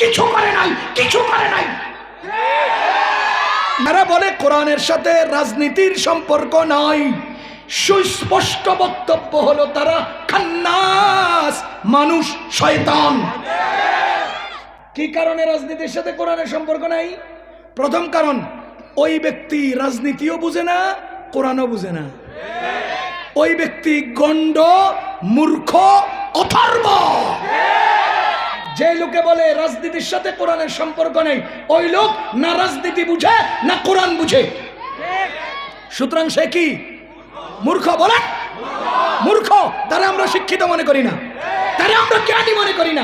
কিছু করে নাই, কিছু করে নাই। তারা বলে কোরআনের সাথে রাজনীতির সম্পর্ক নাই। সুস্পষ্ট বক্তব্য হলো তারা খান্নাস, মানুষ, শয়তান। কি কারণে রাজনীতির সাথে কোরআনের সম্পর্ক নাই? প্রথম কারণ, ওই ব্যক্তি রাজনীতিও বুঝে না, কোরআনও বুঝে না। ওই ব্যক্তি গণ্ড, মূর্খ, অথর্ব। যে লোকে বলে রাজনীতির সাথে কোরআনের সম্পর্ক নেই, ওই লোক না রাজনীতি বুঝে, না কোরআন বুঝে। সুতরাং সে কি? মূর্খ বলে? মূর্খ। তারা আমরা শিক্ষিত মনে করি না। তারা আমরা জ্ঞানী মনে করি না।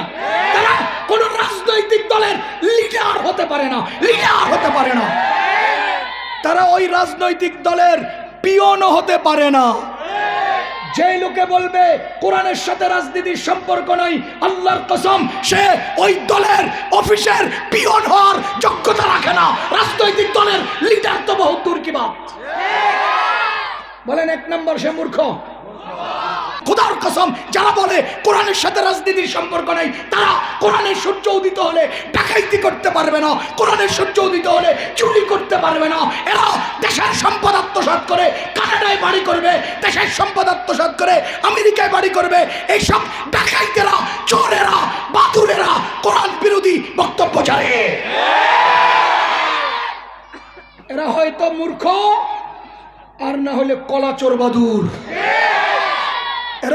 তারা কোন রাজনৈতিক দলের লিডার হতে পারে না। লিডার হতে পারে না। তারা ওই রাজনৈতিক দলের পিয়নও হতে পারে না। যে লোকে বলবে, কোরআনের সাথে রাজনীতির সম্পর্ক নাই, আল্লাহর কসম, সে ওই দলের অফিসের পিয়ন হওয়ার যোগ্যতা রাখে না। রাজনৈতিক দলের লিডার তো বহু দূর বাত? বলেন, এক নম্বর সে মূর্খ। খুদার কসম, যারা বলে কোরআনের সাথে রাজনীতির সম্পর্ক নেই, তারা কোরআনের সূর্য উদিত হলে ডাকাইতি করতে পারবে না কোরআনের সূর্য উদিত হলে চুরি করতে পারবে না। এরা দেশের সম্পদ আত্মসাৎ করে কানাডায় বাড়ি করবে, দেশের সম্পদ আত্মসাৎ করে আমেরিকায় বাড়ি করবে। এইসব ডাকাইতেরা, চোরেরা, বাদুরেরা কোরআন বিরোধী বক্তব্য ছাড়ে এরা হয়তো মূর্খ, আর না হলে কলাচোর বাদুর।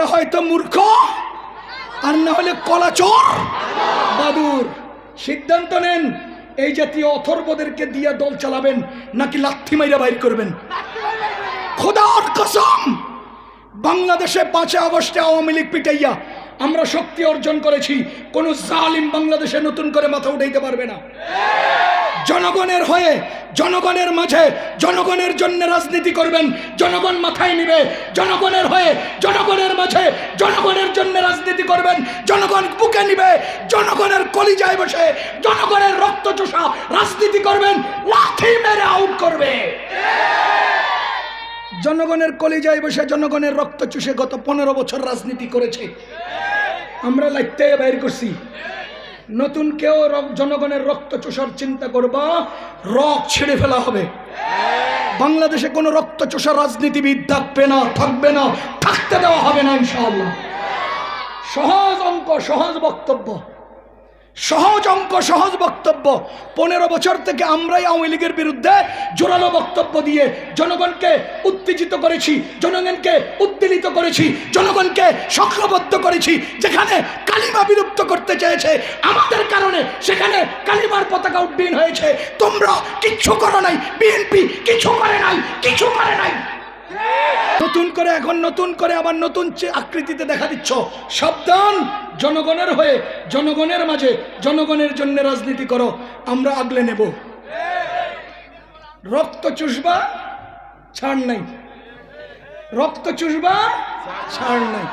এরা হয়তো মূর্খ, আর না হলে কলাচোর। বাদুর, সিদ্ধান্ত নেন, এই জাতীয় অথর্বদেরকে দিয়ে দল চালাবেন, নাকি লাথি মাইরা বাইর করবেন। খোদার কসম, বাংলাদেশে পাঁচই আগস্টে আওয়ামী লীগ পিটাইয়া আমরা শক্তি অর্জন করেছি, কোন জালিম বাংলাদেশে নতুন করে মাথা উঠাইতে পারবে না। জনগণের হয়ে জনগণের মাঝে, জনগণের জন্য রাজনীতি করবেন, জনগণ মাথায় নিবে, জনগণের হয়ে, জনগণের মাঝে, জনগণের জন্য রাজনীতি করবেন, জনগণ বুকে নিবে, জনগণের কলিজায় বসে, জনগণের রক্ত চোষা রাজনীতি করবেন, লাথি মেরে আউট করবে। জনগণের কলিজায় বসে, জনগণের রক্ত চুষে গত পনেরো বছর রাজনীতি করেছে। আমরা লাইতে বাইর করছি। নতুন কেউ জনগণের রক্ত চোষার চিন্তা করবা, রক ছেড়ে ফেলা হবে। বাংলাদেশে কোনো রক্ত চোষা রাজনীতিবিদ থাকবে না থাকবে না, থাকতে দেওয়া হবে না, ইনশাআল্লাহ। সহজ অঙ্ক, সহজ বক্তব্য। সহজ অঙ্ক, সহজ বক্তব্য। পনেরো বছর থেকে আমরাই আওয়ামী লীগের বিরুদ্ধে জোরালো বক্তব্য দিয়ে জনগণকে উত্তেজিত করেছি, জনগণকে উদ্বেলিত করেছি, জনগণকে সংঘবদ্ধ করেছি, যেখানে কালিমা বিলুপ্ত করতে চেয়েছে। আমাদের কারণে সেখানে কালিমার পতাকা উড্ডীন হয়েছে। তোমরা কিচ্ছু করো নাই, বিএনপি কিছু করে নাই কিছু করে করে এখন নতুন করে আবার নতুন আকৃতিতে দেখা দিচ্ছ। সাবধান, জনগণের হয়ে, জনগণের মাঝে, জনগণের জন্য রাজনীতি করো, আমরা আগলে নেব। রক্ত চুষবা, ছাড় নাই। রক্ত চুষবা, ছাড় নাই।